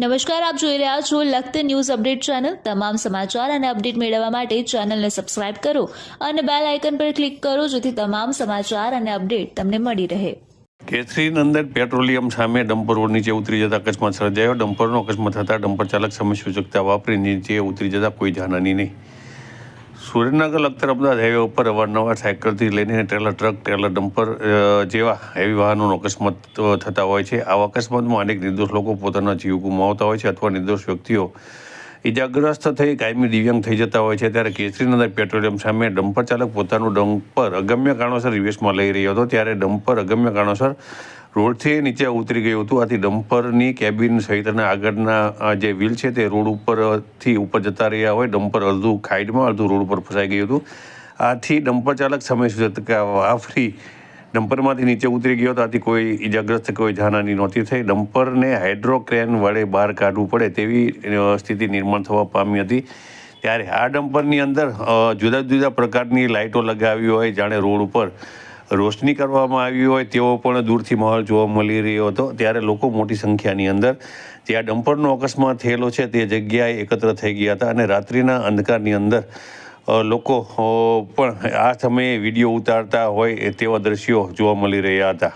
નમસ્કાર, આપ જોઈ રહ્યા છો લખત ન્યૂઝ અપડેટ ચેનલ. તમામ સમાચાર અને અપડેટ મેળવવા માટે ચેનલને સબસ્ક્રાઇબ કરો અને બેલ આઇકન પર ક્લિક કરો જેથી તમામ સમાચાર અને અપડેટ તમને મળી રહે. કેસરી નંદન પેટ્રોલિયમ સામે ડમ્પર રોડ નીચે ઉતરી જતા અકસ્માત સર્જાયો. ડમ્પરનો અકસ્માત થતાં ડમ્પર ચાલક સમય સૂચકતા વાપરી નીચે ઉતરી જતા કોઈ જાનહાની નહીં. સુરેન્દ્રનગર લખતર અમદાવાદ હાઈવે ઉપર અવારનવાર સાયકલથી લઈને ટ્રેલર ટ્રક ટ્રેલર ડમ્પર જેવા હેવી વાહનોનો અકસ્માત થતા હોય છે. આવા અકસ્માતમાં અનેક નિર્દોષ લોકો પોતાના જીવ ગુમાવતા હોય છે અથવા નિર્દોષ વ્યક્તિઓ ઇજાગ્રસ્ત થઈ, કાયમી દિવ્યાંગ થઈ જતા હોય છે. ત્યારે કેસરીનગર પેટ્રોલિયમ સામે ડમ્પર ચાલક પોતાનું ડમ્પર અગમ્ય કારણોસર રિવેશમાં લઈ રહ્યો હતો. ત્યારે ડમ્પર અગમ્ય કારણોસર રોડથી નીચે ઉતરી ગયું હતું. આથી ડમ્પરની કેબિન સહિતના આગળના જે વ્હીલ છે તે રોડ ઉપરથી ઉપર જતા રહ્યા હોય. ડમ્પર અડધું ખાઈડમાં, અડધું રોડ ઉપર ફસાઈ ગયું હતું. આથી ડમ્પર ચાલક સમય સુધી વાફરી ડમ્પરમાંથી નીચે ઉતરી ગયો હતો. આથી કોઈ ઈજાગ્રસ્ત કોઈ જાનહાની નહોતી થઈ. ડમ્પરને હાઇડ્રોક્રેન વડે બહાર કાઢવું પડે તેવી સ્થિતિ નિર્માણ થવા પામી હતી. ત્યારે આ ડમ્પરની અંદર જુદા જુદા પ્રકારની લાઇટો લગાવી હોય જાણે રોડ ઉપર. રોશની કરવામાં આવી હોય તેવો પણ દૂરથી માહોલ જોવા મળી રહ્યો હતો. ત્યારે લોકો મોટી સંખ્યાની અંદર જે આ ડમ્પરનો અકસ્માત થયેલો છે તે જગ્યાએ એકત્ર થઈ ગયા હતા અને રાત્રિના અંધકારની અંદર લોકો પણ આ સમયે વીડિયો ઉતારતા હોય તેવા દ્રશ્યો જોવા મળી રહ્યા હતા.